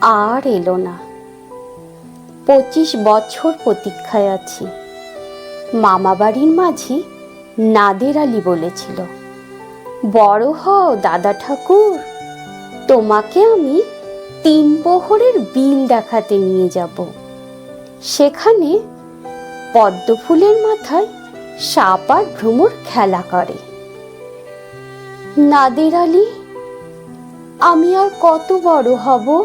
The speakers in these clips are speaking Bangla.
আর এলো না। পঁচিশ বছর প্রতীক্ষায় আছি। মামা বাড়ির মাঝি নাদের আলী বলেছিল, বড় হও দাদা ঠাকুর, তোমাকে আমি তিন প্রহরের বিল দেখাতে নিয়ে যাব। সেখানে পদ্ম ফুলের মাথায় সাপ আর ভ্রমর খেলা করে। নাদের আলী, আমি আর কত বড় হব?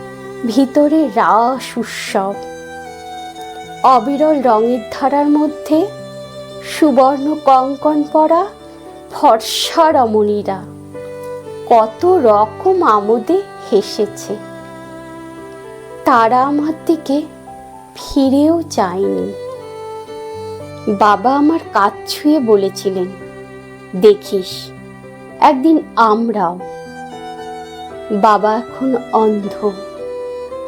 ভিতরে রাস উৎসব। অবিরল রঙের ধারার মধ্যে সুবর্ণ কঙ্কন পরা ফর্সা রমণীরা কত রকম আমোদে হেসেছে। তারা আমার দিকে ফিরেও চায়নি। বাবা আমার কাজ ছুঁয়ে বলেছিলেন, দেখিস, একদিন আমরাও। বাবা এখন অন্ধ।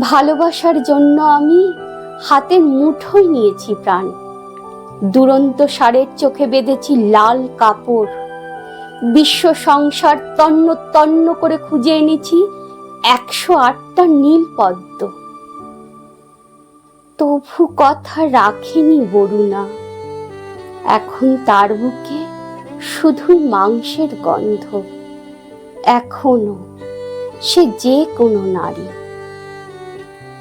ভালোবাসার জন্য আমি হাতের মুঠোয় নিয়েছি প্রাণ। দুরন্ত সারের চোখে বেঁধেছি লাল কাপড়। বিশ্ব সংসার তন্ন তন্ন করে খুঁজে এনেছি একশো আটটা নীল পদ্ম তবু কথা রাখেনি বরুণা। এখন তার বুকে শুধুই মাংসের গন্ধ। এখনও সে যে কোনো নারী।